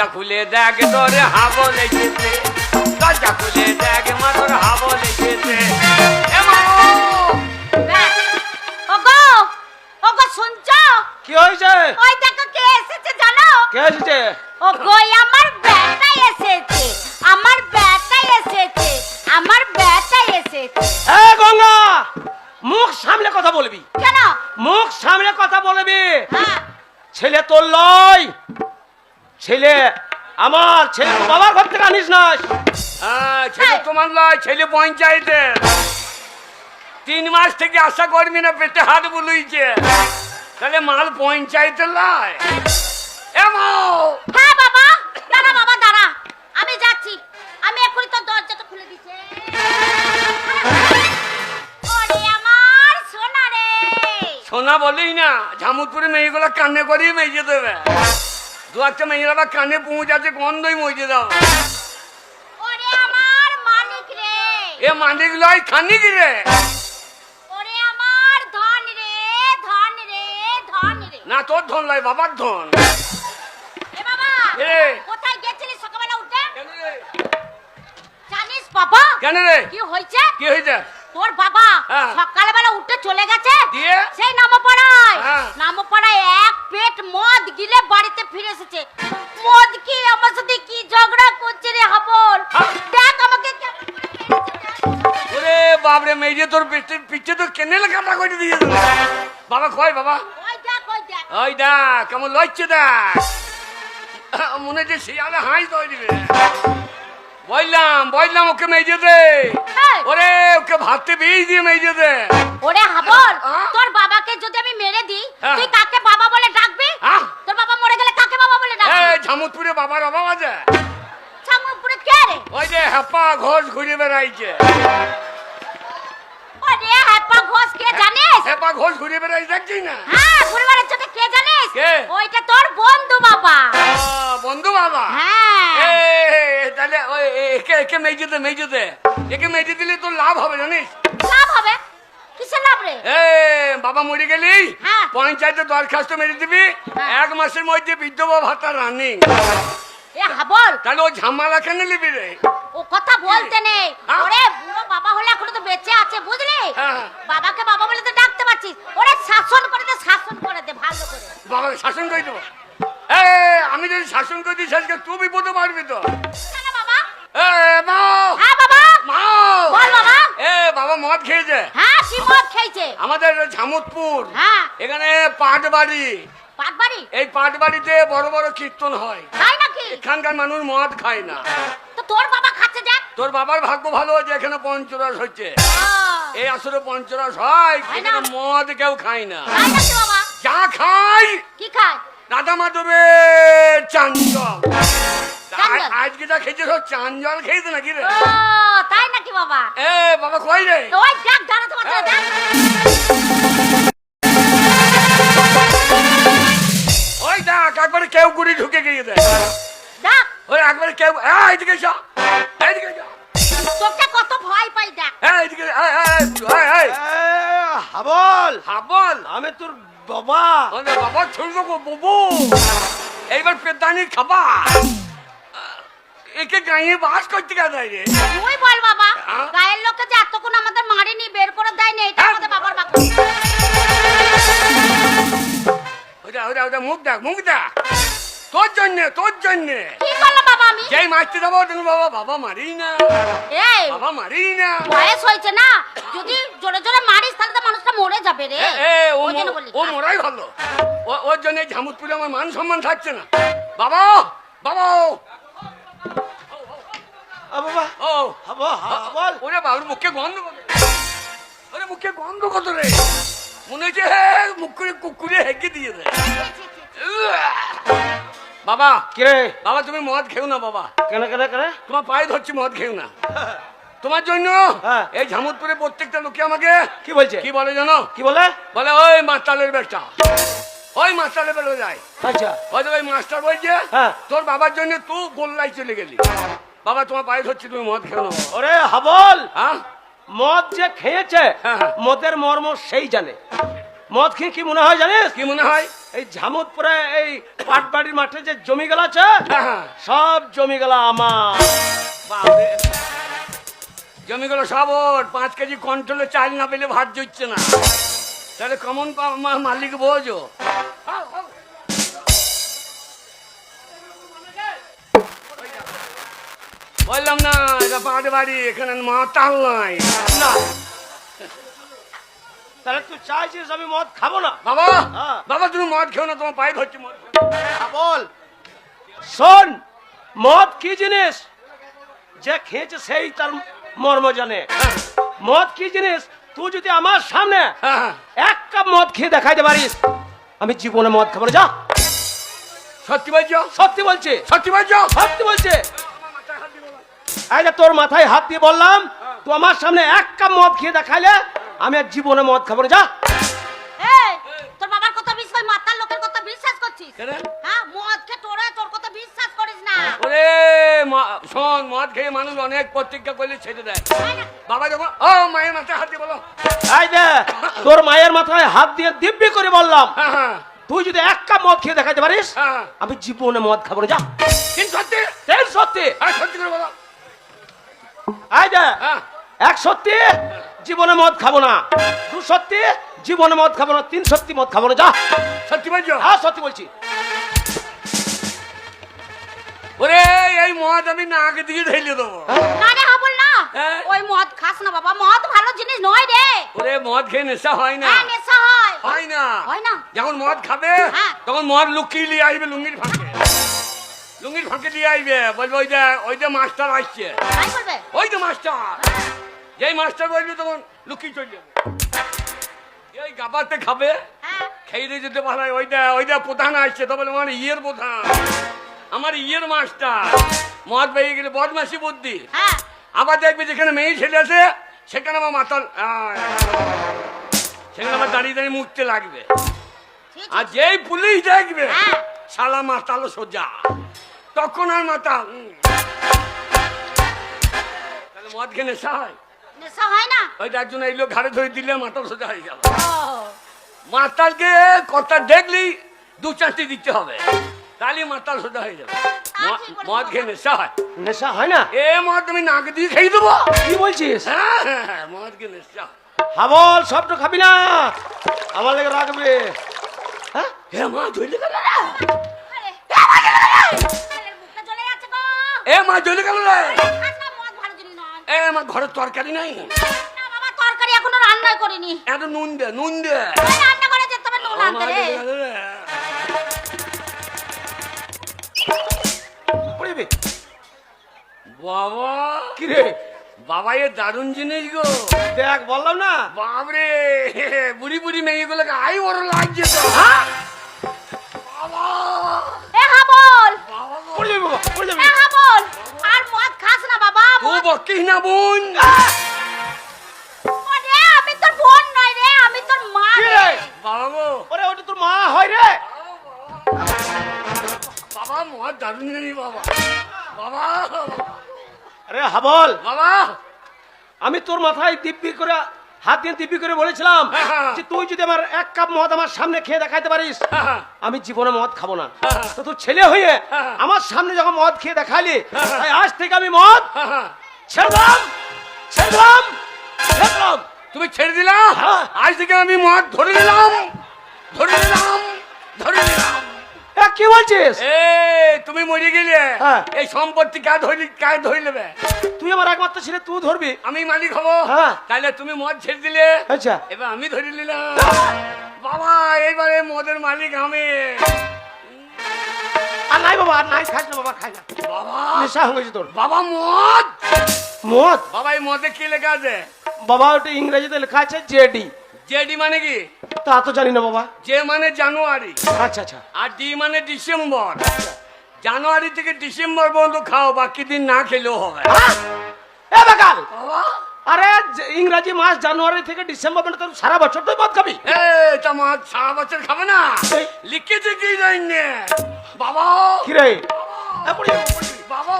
দরজা খুলে দেখ তোরে হাবল এসেছে। দরজা খুলে দেখ মা তোর হাবল এসেছে। এ মা! ওগো ওগো শুনছো? কি হয়েছে? ওই দেখো কে এসেছে জানো? কে এসেছে? ওগো আমার ব্যাটা এসেছে আমার ব্যাটা এসেছে আমার ব্যাটা এসেছে। এ গঙ্গা মুখ সামলে কথা বলবি। কেন? মুখ সামলে কথা বলবি। হ্যাঁ। ছেলে তোর লয় ছেলে আমার ছেলে তো বাবার ঘর থেকে আনিস না। ছেলে তোমার নয় ছেলে পঞ্চায়েতের। তিন মাস থেকে আশা করবি না পেটে হাত বুলুইছে। তাহলে মাল পঞ্চায়েতের নয়! হ্যাঁ বাবা দাঁড়া বাবা দাঁড়া। আমি যাচ্ছি। আমি এক্ষুনি তোর দরজাটা খুলে দিচ্ছি। আমার সোনা রে। সোনা বলেই না ঝামুদপুরে মেয়েগুলো কানে করেই মেজে দেবে। দু একটা মেয়েরা আবার কানে পৌঁছাচ্ছে গন্ধই মজে দাও ওরে আমার মানিক রে। এ মানিক লয় খানিক রে। ওরে আমার ধন রে ধন রে ধন রে। না তোর ধন লয় বাবার ধন। কেন রে? কি হয়েছে? কি হয়েছে? তোর বাবা হ্যাঁ। সকালবেলা উঠে চলে গেছে? সেই নামপাড়ায় হ্যাঁ। নামপাড়ায় এক পেট মদ গিলে বাড়িতে ফিরে এসেছে মদ কি আমার সাথে কি ঝগড়া করছে রে হাবল হ্যাঁ। দেখ আমাকে। ওরে বাপরে মেয়ে তোর পিঠে তো কেনেল কাটা করে দিয়ে বাবা কয় বাবা ওই দেখ দেখ কেমন লড়ছে দেখ মনে হচ্ছে শিয়ালে হাই দই দিবে বললাম বললাম ওকে মেজে দে। ওরে ভাবতে বেশ দিয়ে মেজে দে। ওরে হাবল হ্যাঁ? তোর বাবাকে যদি আমি মেরে দিই হ্যাঁ। তুই কাকে বাবা বলে ডাকবি? হ্যাঁ। তোর বাবা মরে গেলে কাকে বাবা বলে ডাকবি? ঝামুদপুরে বাবার অভাব আছে? ছামুপুরে কে রে? ওই যে হ্যাপা ঘোষ ঘুরে বেড়াইছে। ওরে হ্যাপা ঘোষ কে জানিস? হ্যাপা ঘোষ ঘুরে বেড়াই দেখছিস না? হ্যাঁ পরিবারের সাথে কে জানিস? কে? ওইটা তোর বন্ধু বাবা। বন্ধু বাবা? হ্যাঁ। এ, তাহলে ওই এ- একে একে মেজে দে মেজে দে একে মেজে দিলে তোর লাভ হবে জানিস? লাভ হবে? কিসের লাভ রে? এ বাবা মরে গেলি? হ্যাঁ। পঞ্চায়েতে দরখাস্ত মেরে দিবি। হ্যাঁ। এক মাসের মধ্যে বিধবা ভাতা রানিং। এ হাবল! তাহলে ও ঝামেলা কেন নিবি রে? ও কথা বলতে নেই। হ্যাঁ? ওরে বুড়ো বাবা হলে এখনও তো বেঁচে আছে বুঝলি। বাবাকে বাবা বলে তো ডাকতে পারছিস। ওরে শাসন করে দে শাসন করে দে ভালো করে। বাবাকে শাসন করে দেবো? এ আমি যদি শাসন করে দিই আজকে তুই বিপদে পারবি তো। বাবা? এ মাও হ্যাঁ বাবা মাও বল বাবা এ বাবা মদ খেয়েছে। হ্যাঁ কি মদ খেয়েছে। আমাদের ঝামুদপুর। হ্যাঁ। এখানে পাট বাড়ি পাটবাড়ি? এই পাট বাড়িতে বড় বড় কীর্তন হয়। তাই নাকি? এখানকার মানুষ মদ খায় না। তো তোর বাবা খাচ্ছে দেখ। তোর বাবার ভাগ্য ভালো যে এখানে পঞ্চরস হচ্ছে। এই আসলে পঞ্চরস হয় এখানে মদ কেউ খায় না। যা খায়! কি খায়? রাধা মাধবের চাঞ্জল চাঞ্জল? আজকে যা খেয়েছে সব চাঞ্জল খেয়েছে নাকি রে? ও তাই নাকি বাবা? এ বাবা কই রে? তো ওই দেখ দাঁড়াতে পারছে না, দেখ। ওই দেখ একবারে কেউ গুড়ি ঢুকে দেখ। ওই একবারে কেউ এ, এইদিকে এসো। এইদিকে এসো। তোকে কত ভয় পাই দেখ। এ, এইদিকে এ, এ, এ, এই, এই, এ, হাবল। হাবল। আমি তোর বাবা। ওরে বাবা ছোট বুবু। এইবার পেদানির খাবা একে গাঁয়ে বাস করতে গেছে রে। তুই বল বাবা হ্যাঁ? গায়ের লোকে যে এতক্ষণ আমাদের মারিনি বের করে দেয়নি এটা? আমাদের বাবার বাবা ওটা ওটা ওটা মুখ দেখ মুখ দেখ। তোর জন্যে তোর জন্যে। কি করলাম বাবা আমি? যেই মারতে যাব তুমি বাবা বাবা মারি না। এই বাবা মারি না। বয়স হয়েছে না? যদি জোরে জোরে মারিস তাহলে তো মরে যাবে রে। এ, এ, ও ওই জন্য ম- বলি ও মরাই ভালো। ও- ওর জন্য ঝামুদপুরে আমার মান সম্মান থাকছে না। বাবা বাবা। আ, বাবা। ও। হাবল হাবল ওরে বাবুর মুখে গন্ধ কত ওরে মুখে গন্ধ কত রে? মনে হচ্ছে হে, মুখ করে কুকুরে হেঁকে দিয়ে দেয়। বাবা কে রে বাবা তুমি মদ খেও না বাবা। কেন কেন কেন? তোমার পায়ে ধরছি মদ খেও না। তোমার জন্য? হ্যাঁ। এই ঝামুদপুরে প্রত্যেকটা লোকে আমাকে কি বলছে? কি বলে জানো? কি বলে? বলে ওই মাস্টারের বেটা। ওই মাস্টারের বেটা যায় আচ্ছা। ওই মাস্টার বলছে হ্যাঁ। তোর বাবার জন্য তুই গোল্লাই চলে গেলি। বাবা তোমার পায়ে ধরছি তুমি মদ না ওরে হাবল! হ্যাঁ? মদ যে খেয়েছে হ্যাঁ। মদের মর্ম সেই জানে। মদ খেয়ে কি মনে হয় জানিস? কি মনে হয়? এই ঝামুদপুরে এই পাটবাড়ির মাঠে যে জমিগুলো আছে হ্যাঁ। সব জমিগুলো আমার। বাপরে। জমিগুলো সব ওর পাঁচ কেজি কন্ট্রোলে চাল না পেলে ভাত জুটছে না। তাহলে কমন মালিক বোঝো। বললাম না এটা পাট বাড়ি এখানে মাতাল নাই। না। তাহলে তুই চাইছিস আমি মদ খাব না? বাবা হ্যাঁ। বাবা তুমি মদ খেও না তোমার পায়ে ধরছি মদ। হ্যাঁ, বল। শোন মদ কি জিনিস? যে খেয়েছে সেই তার মর্ম জানে। মদ কি জিনিস? তুই যদি আমার সামনে হ্যাঁ, এক কাপ মদ খেয়ে দেখাইতে পারিস আমি জীবনে মদ খাব যা। সত্যি বলছো? সত্যি বলছে। সত্যি বলছো? সত্যি বলছে। আরে তোর মাথায় হাত দিয়ে বললাম তুই আমার সামনে এক কাপ মদ খেয়ে দেখাইলে আমি আর জীবনে মদ খাব যা। করছিস কেন? হ্যাঁ মদ খেয়ে তোরা তোর কথা বিশ্বাস করিস না। ওরে মা- শোন মদ খেয়ে মানুষ অনেক প্রতিজ্ঞা করলে ছেড়ে দেয়। তাই না? বাবা যখন ও মায়ের মাথায় হাত দিয়ে বলো। এই দে তোর মায়ের মাথায় হাত দিয়ে দিব্যি করে বললাম। হ্যাঁ হ্যাঁ। তুই যদি এক কাপ মদ খেয়ে দেখাইতে পারিস হ্যাঁ আমি জীবনে মদ খাব না যা। কিন্তু সত্যি তেল সত্যি হ্যাঁ সত্যি করে বলো। এই দে হ্যাঁ। এক সত্যি জীবনে মদ খাব না। দু সত্যি জীবনে মদ খাব না তিন সত্যি মদ খাব না যা। সত্যি বলছো? হ্যাঁ সত্যি বলছি। ওরে এই মদ আমি নাক দিয়ে ঢেলে দেবো। না হবল না। হ্যাঁ। ওই মদ খাস না বাবা। মদ ভালো জিনিস নয় রে। ওরে মদ খেয়ে নেশা হয় না। হ্যাঁ নেশা হয়। হয় না। হয় না। যখন মদ খাবে হ্যাঁ। তখন মদ লুকিয়ে নিয়ে আসবে লুঙ্গির ফাঁকে। লুঙ্গির ফাঁকে দিয়ে আসবে বলবে ওই যে ওই যে মাস্টার আসছে। ওই যে মাস্টার। যেই মাস্টার বলবে তখন লুকিয়ে চলে যাবে। এই গাবাতে খাবে? হ্যাঁ। খেয়ে দিয়ে যেতে পারে ওইটা ওইটা প্রধান আসছে তো বলে আমার ইয়ের প্রধান। আমার ইয়ের মাস্টার মদ পেয়ে গেলে বদমাসি বুদ্ধি। হ্যাঁ। আবার দেখবে যেখানে মেয়ে ছেলে আছে সেখানে আমার মাতাল সেখানে আমার দাঁড়িয়ে দাঁড়িয়ে মুখতে লাগবে। আর যেই পুলিশ দেখবে হ্যাঁ। শালা মাতাল সোজা। তখন আর মাতাল। তাহলে মদ নেশা হয় নেশা হয় না ঘাড়ে ধরে দিলে মাতাল সোজা হয়ে মাতালকে কথা দেখলেই দু চারটি দিতে হবে তাহলে মাতাল সোজা হয়ে যাবে মদ খেয়ে নেশা হয় নেশা হয় না এ মদ তুমি নাক দিয়ে খেয়ে দেবো কি বলছিস হ্যাঁ, হ্যাঁ, হ্যাঁ, মদ খেয়ে নেশা হয়। হাবল সবটা খাবি না আমার লেগে রাখবে হ্যাঁ হে মা গো এ মা জ্বলে গেল রে এ আমার ঘরের তরকারি নাই। না বাবা তরকারি এখনও রান্নাই করিনি। এত নুন দে নুন দে। রান্না করে যেতে হবে নুন আনতে রে পড়িবি বাবা কি রে? বাবা এ দারুণ জিনিস গো। দেখ বললাম না? বাবরে বুড়ি বুড়ি মেয়েগুলোকে আই বড় লাগছে তো। বাবা। এ হাবল বাবা গো। পড়ে যাবি বাবা পড়ে যাবি। খাস না বাবা ও বকিস না বোন। ওরে আমি তোর বোন নই রে আমি তোর মা কি রে? বাবা গো ওরে ওটা তোর মা হয় রে। বাবা মহা দারুণ জিনিস বাবা। বাবা। আরে হাবল বাবা। আমি তোর মাথায় দিব্যি করে হাত দিয়ে দিব্যি করে বলেছিলাম। যে তুই যদি আমার এক কাপ মদ আমার সামনে খেয়ে দেখাইতে পারিস। আমি জীবনে মদ খাব না। তো তুই ছেলে হয়ে। আমার সামনে যখন মদ খেয়ে দেখালি। তাই আজ থেকে আমি মদ হ্যাঁ, ছেড়ে দিলাম ছেড়ে দিলাম ছেড়ে দিলাম তুমি ছেড়ে দিলাম হ্যাঁ। আজ থেকে আমি মদ ধরে নিলাম ধরে নিলাম ধরে নিলাম কি বলছিস? এ তুমি মরে গেলে। হ্যাঁ। এই সম্পত্তি কে ধরি কে ধরে নেবে? তুই আমার একমাত্র ছেলে তুই ধরবি? আমি মালিক হব। হ্যাঁ। তাহলে তুমি মদ ছেড়ে দিলে। আচ্ছা। এবার আমি ধরে নিলাম। বাবা এইবারে মদের মালিক আমি। আর নাই বাবা আর নাই খাস না বাবা খাই না। বাবা। নেশা হয়ে গেছে তোর। বাবা মদ? মদ? বাবা এই মদে কি লেখা আছে? বাবা ওটা ইংরেজিতে লেখা আছে জেডি। জেডি মানে কি? তা তো জানি না বাবা। জে মানে জানুয়ারি। আচ্ছা আচ্ছা। আর ডি মানে ডিসেম্বর। জানুয়ারি থেকে ডিসেম্বর পর্যন্ত খাও বাকি দিন না খেলেও হবে! এ বাকাল বাবা। আরে ইংরাজি মাস জানুয়ারি থেকে ডিসেম্বর পর্যন্ত সারা বছর তুই মদ খাবি। এ তা মদ সারা বছর খাবে না। লিখেছে কি জানি বাবা। কি রে। বাবা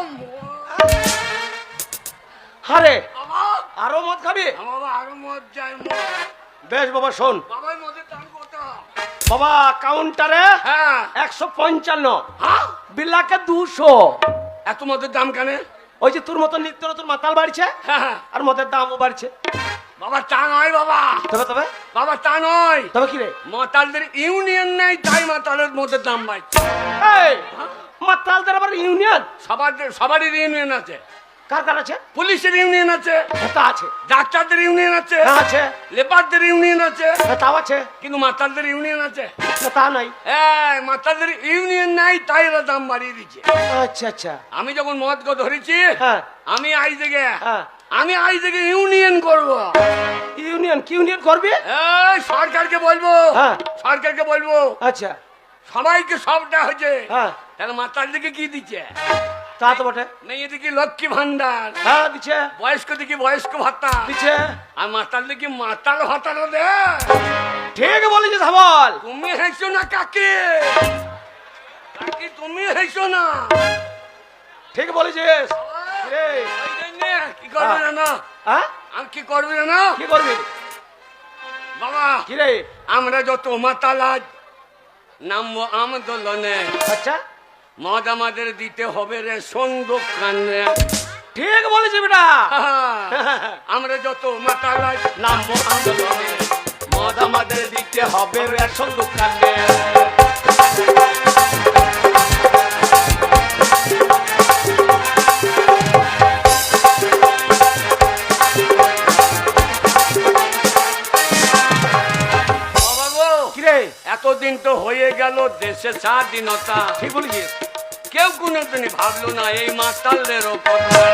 আরে আরও মদ খাবি? বাবা আরও মদ যায় মদ। বেশ বাবা শোন। বাবা মদের কাউন্টারে হ্যাঁ। একশো পঞ্চান্ন। হ্যাঁ? বিলাকে দুশো। এত মদের দাম কেন? ওই যে তোর মতো নিত্য তোর মাতাল বাড়ছে হ্যাঁ। আর মদের দামও বাড়ছে। বাবা তা নয় বাবা। তবে তবে? বাবা তা নয়। তবে কি রে? মাতালদের ইউনিয়ন নেই তাই মাতালের মধ্যে দাম বাড়ছে। এই মাতালদের আবার ইউনিয়ন? সবার সবারই ইউনিয়ন আছে। কার কার আছে? পুলিশের ইউনিয়ন আছে। তা আছে। ডাক্তারদের ইউনিয়ন আছে। আছে। লেবারদের ইউনিয়ন আছে। তাও আছে। কিন্তু মাতালদের ইউনিয়ন আছে। তা নাই। হ্যাঁ মাতালদের ইউনিয়ন নাই তাই এরা দাম বাড়িয়ে দিচ্ছে। আচ্ছা আচ্ছা। আমি যখন মদ গো ধরেছি আমি আই থেকে আমি আই থেকে ইউনিয়ন করব। ইউনিয়ন কি ইউনিয়ন করবি? এই সরকারকে বলব। হ্যাঁ। সরকারকে বলব। আচ্ছা। সবাইকে সবটা হচ্ছে হ্যাঁ। তাহলে মাতাল দিকে কি দিচ্ছে? তা তো বটে? মেয়েদিকে লক্ষ্মী ভান্ডার। হ্যাঁ দিচ্ছে বয়স্ক দিকে বয়স্ক ভাতা দিচ্ছে আর মাতাল দিকে মাতাল ভাতারও দে ঠিক বলেছিস হাবল তুমি হেসো না কাকে? কাকি তুমি হেসো না? ঠিক বলেছিস। কি করবে হ্যাঁ। না হ্যাঁ? আমি কি করবে না না কি করবি? বাবা কি রে? আমরা যত মাতাল আজ নামবো আন্দোলনে আচ্ছা। মদ আমাদের দিতে হবে রে সন্দোকানে ঠিক বলেছিস বেটা। আমরা যত মাতাল নামবো আন্দোলনে মদ আমাদের দিতে হবে রেশন দোকানে বাবা গো, এতদিন তো হয়ে গেল দেশে স্বাধীনতা। ঠিক বলেছিস। কেউ কোনোদিনই ভাবলো না এই মাস্টারদেরও কথা